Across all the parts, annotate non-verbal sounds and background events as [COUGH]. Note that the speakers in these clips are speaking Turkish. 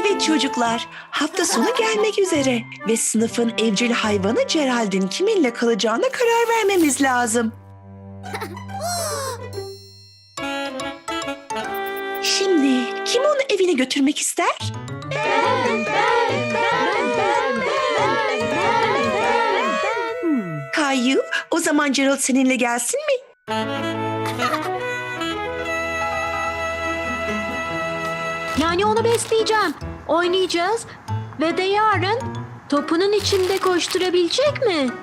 Evet çocuklar, hafta sonu gelmek üzere ve sınıfın evcil hayvanı Gerald'in kiminle kalacağına karar vermemiz lazım. Şimdi kim onu evine götürmek ister? Kayu, o zaman Gerald seninle gelsin mi? Yani onu besleyeceğim. Oynayacağız ve de yarın topunun içinde koşturabilecek mi? [LAUGHS]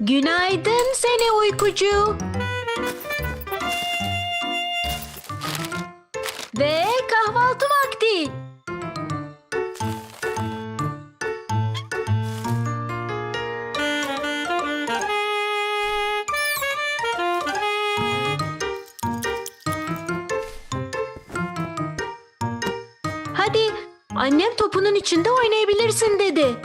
Günaydın seni uykucu. Annem topunun içinde oynayabilirsin dedi.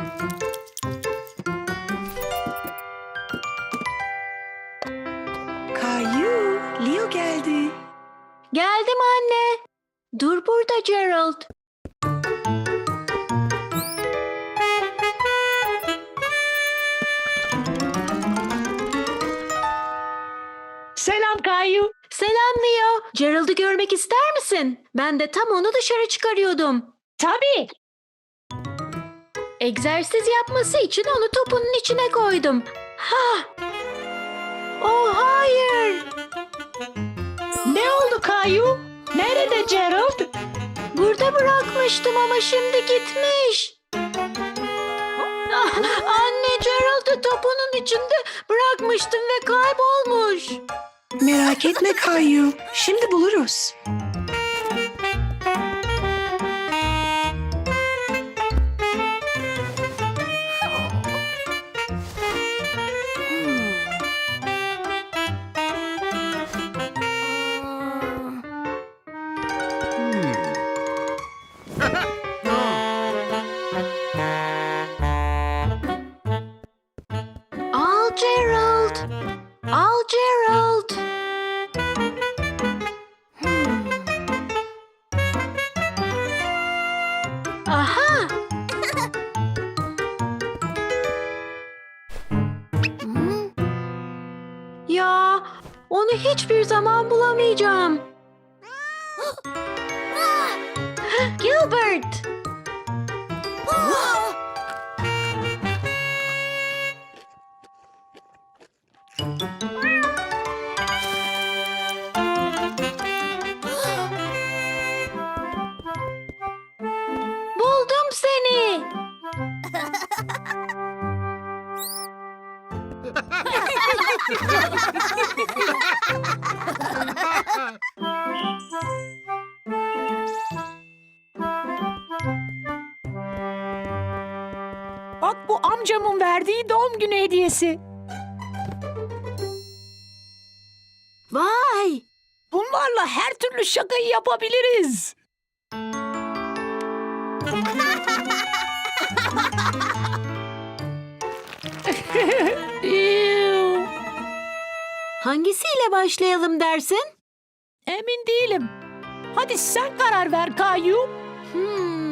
Kayu, Leo geldi. Geldim anne. Dur burada Gerald. Selam Kayu. Selam Leo. Gerald'ı görmek ister misin? Ben de tam onu dışarı çıkarıyordum. Tabii. Egzersiz yapması için onu topunun içine koydum. Ha! Oh hayır! Ne oldu Kayu? Nerede Gerald? Burada bırakmıştım ama şimdi gitmiş. [LAUGHS] Anne Gerald'ı topunun içinde bırakmıştım ve kaybolmuş. Merak etme Kayu, şimdi buluruz. Gerald. Al Gerald. Aha! Ya, onu hiçbir zaman bulamayacağım. Buldum seni. Bak bu amcamın verdiği doğum günü hediyesi. Vay! Bunlarla her türlü şakayı yapabiliriz. Ew, [LAUGHS] Hangisiyle başlayalım dersin? Emin değilim. Hadi sen karar ver Kayu. Hmm.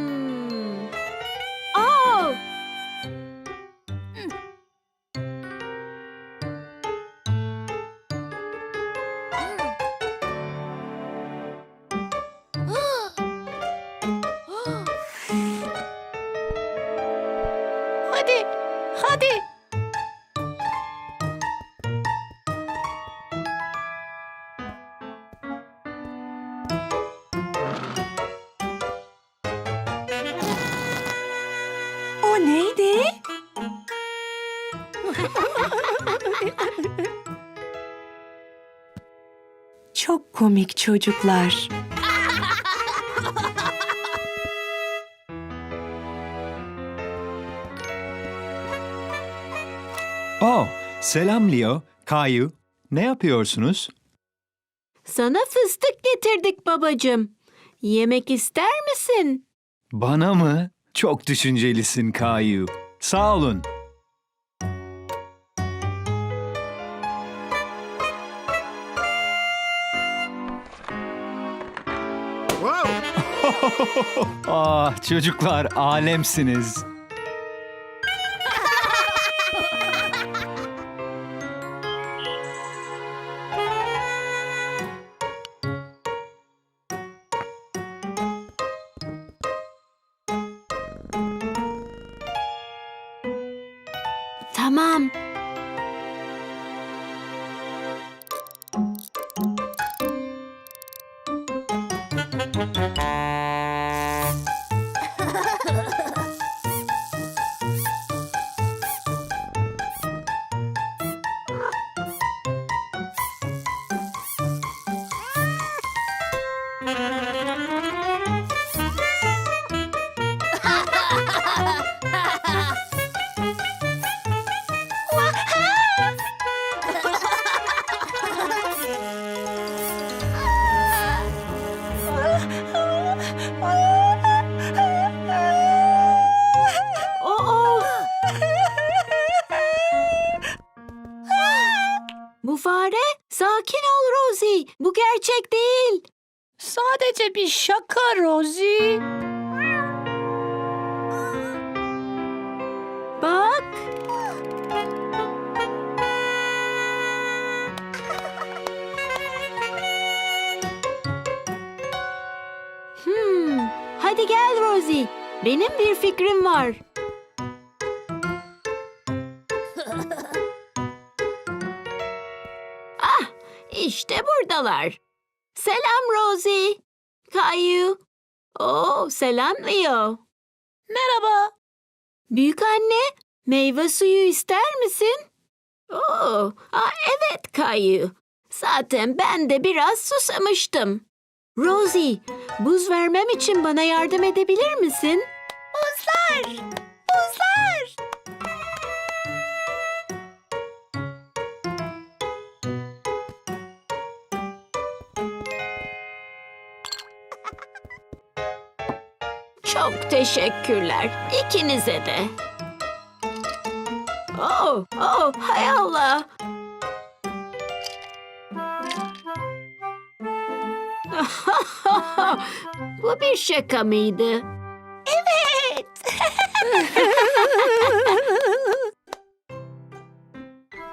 Çok komik çocuklar. Oh, selam Leo, Kayu. Ne yapıyorsunuz? Sana fıstık getirdik babacığım. Yemek ister misin? Bana mı? Çok düşüncelisin Kayu. Sağ olun. [LAUGHS] ah çocuklar alemsiniz. Tamam. Hmm, hadi gel Rosie. Benim bir fikrim var. [LAUGHS] ah, işte buradalar. Selam Rosie. Kayu. Oo, selam Leo. Merhaba. Büyük anne, meyve suyu ister misin? Oo, aa, evet Kayu. Zaten ben de biraz susamıştım. Rosie, buz vermem için bana yardım edebilir misin? Buzlar! Buzlar! Çok teşekkürler ikinize de. Oh, oh, hay Allah. [LAUGHS] Bu bir şaka mıydı? Evet. [LAUGHS]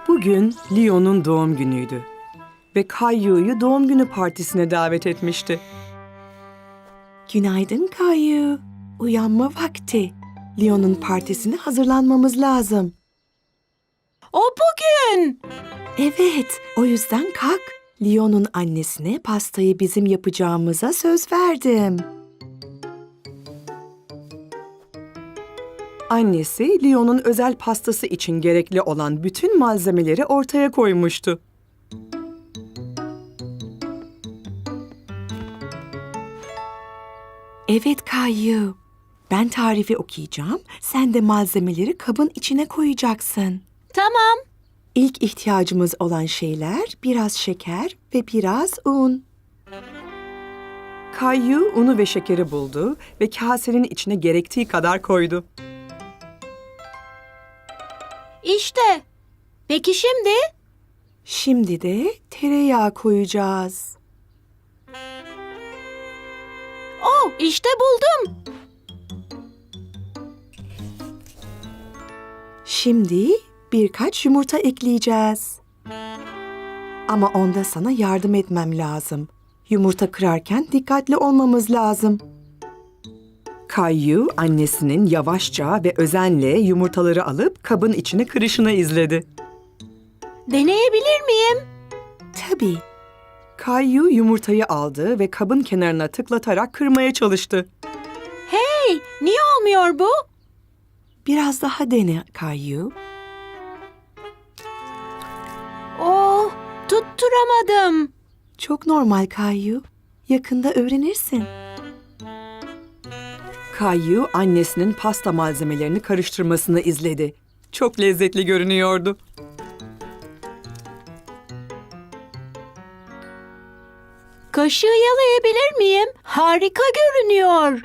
Bugün Leo'nun doğum günüydü ve Kayu'yu doğum günü partisine davet etmişti. Günaydın Kayu. Uyanma vakti. Leo'nun partisine hazırlanmamız lazım. O bugün. Evet, o yüzden kalk. Leo'nun annesine pastayı bizim yapacağımıza söz verdim. Annesi Leo'nun özel pastası için gerekli olan bütün malzemeleri ortaya koymuştu. Evet Kayu. Ben tarifi okuyacağım. Sen de malzemeleri kabın içine koyacaksın. Tamam. İlk ihtiyacımız olan şeyler biraz şeker ve biraz un. Kayyu unu ve şekeri buldu ve kasenin içine gerektiği kadar koydu. İşte. Peki şimdi? Şimdi de tereyağı koyacağız. Oh, işte buldum. Şimdi birkaç yumurta ekleyeceğiz. Ama onda sana yardım etmem lazım. Yumurta kırarken dikkatli olmamız lazım. Kayyu annesinin yavaşça ve özenle yumurtaları alıp kabın içine kırışını izledi. Deneyebilir miyim? Tabii. Kayyu yumurtayı aldı ve kabın kenarına tıklatarak kırmaya çalıştı. Hey, niye olmuyor bu? Biraz daha dene Kayyu. Tutturamadım. Çok normal Kayyu. Yakında öğrenirsin. Kayyu annesinin pasta malzemelerini karıştırmasını izledi. Çok lezzetli görünüyordu. Kaşığı yalayabilir miyim? Harika görünüyor.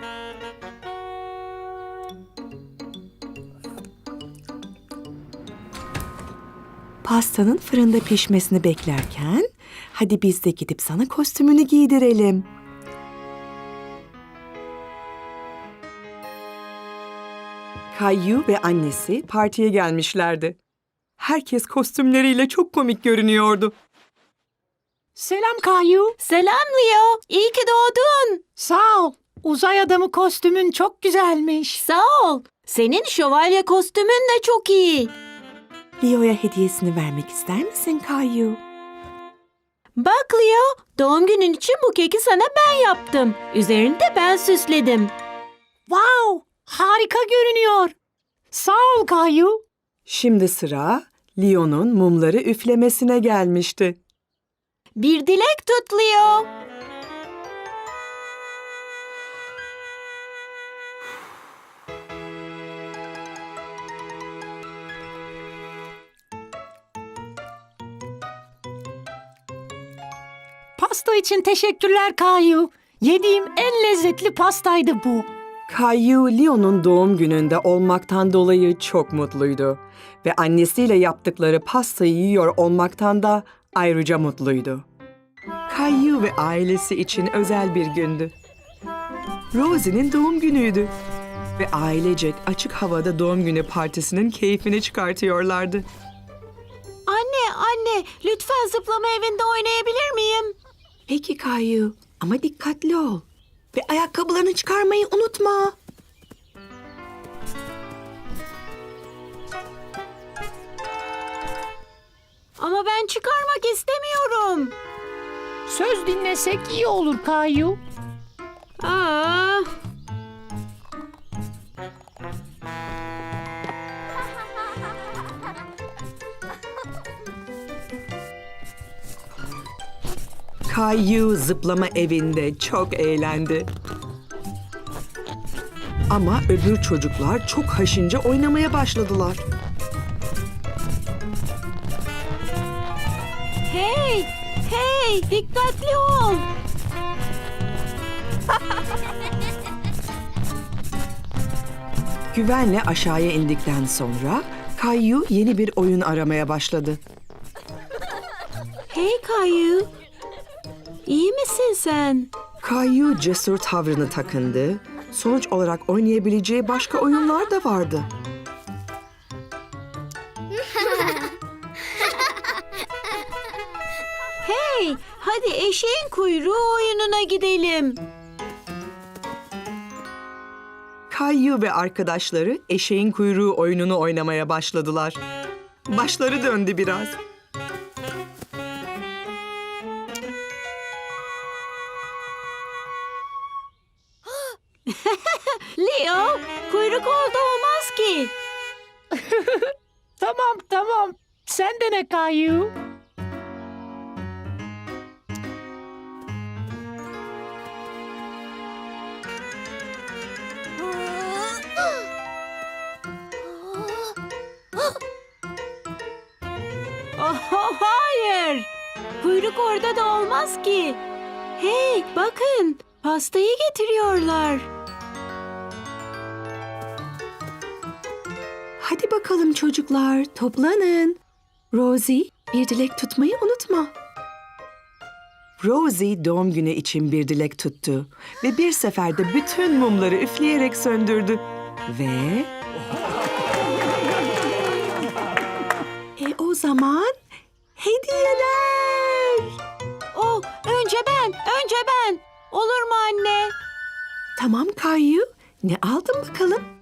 pastanın fırında pişmesini beklerken hadi biz de gidip sana kostümünü giydirelim. Kayyu ve annesi partiye gelmişlerdi. Herkes kostümleriyle çok komik görünüyordu. Selam Kayu. Selam Leo. İyi ki doğdun. Sağ ol. Uzay adamı kostümün çok güzelmiş. Sağ ol. Senin şövalye kostümün de çok iyi. Leo'ya hediyesini vermek ister misin Caillou? Bak Leo, doğum günün için bu keki sana ben yaptım. Üzerini de ben süsledim. Wow, harika görünüyor. Sağ ol Kayu. Şimdi sıra Leo'nun mumları üflemesine gelmişti. Bir dilek tut Leo. Pasta için teşekkürler Kayu. Yediğim en lezzetli pastaydı bu. Caillou Leo'nun doğum gününde olmaktan dolayı çok mutluydu. Ve annesiyle yaptıkları pastayı yiyor olmaktan da ayrıca mutluydu. Caillou ve ailesi için özel bir gündü. Rosie'nin doğum günüydü. Ve ailecek açık havada doğum günü partisinin keyfini çıkartıyorlardı. Anne, anne, lütfen zıplama evinde oynayabilir miyim? Peki Caillou ama dikkatli ol. Ve ayakkabılarını çıkarmayı unutma. Ama ben çıkarmak istemiyorum. Söz dinlesek iyi olur Kayu. Aa, Caillou zıplama evinde çok eğlendi. Ama öbür çocuklar çok haşince oynamaya başladılar. hey, hey, dikkatli ol. Güvenle aşağıya indikten sonra Caillou yeni bir oyun aramaya başladı. Hey Kayu. İyi misin sen? Caillou cesur tavrını takındı. Sonuç olarak oynayabileceği başka oyunlar da vardı. [LAUGHS] Hey, hadi eşeğin kuyruğu oyununa gidelim. Caillou ve arkadaşları eşeğin kuyruğu oyununu oynamaya başladılar. Başları döndü biraz. Sen de ne Kayu? Oh, hayır. Kuyruk orada da olmaz ki. Hey, bakın. Pastayı getiriyorlar. Hadi bakalım çocuklar, toplanın. Rosie, bir dilek tutmayı unutma. Rosie doğum günü için bir dilek tuttu ve bir seferde bütün mumları üfleyerek söndürdü. Ve... E o zaman hediyeler. Oh, önce ben, önce ben. Olur mu anne? Tamam Kayu, ne aldın bakalım?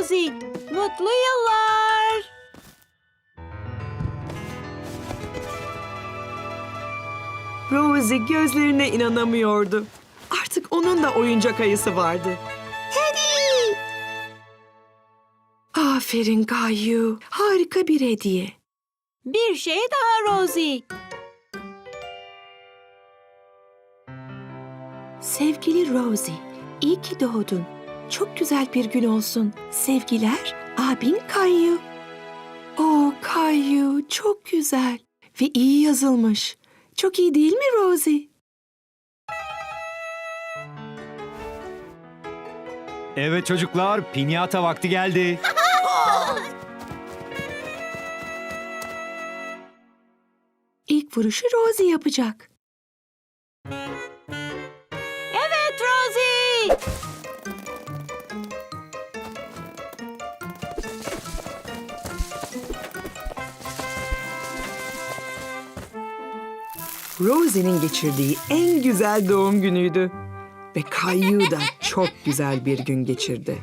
Rosie. Mutlu yıllar. Rosie gözlerine inanamıyordu. Artık onun da oyuncak ayısı vardı. Teddy! Aferin Kayu. Harika bir hediye. Bir şey daha Rosie. Sevgili Rosie, iyi ki doğdun. Çok güzel bir gün olsun. Sevgiler, abin Kayu. Oh Kayu, çok güzel ve iyi yazılmış. Çok iyi değil mi Rosie? Evet çocuklar, pinyata vakti geldi. İlk vuruşu Rosie yapacak. Rosie'nin geçirdiği en güzel doğum günüydü. Ve Caillou da çok güzel bir gün geçirdi.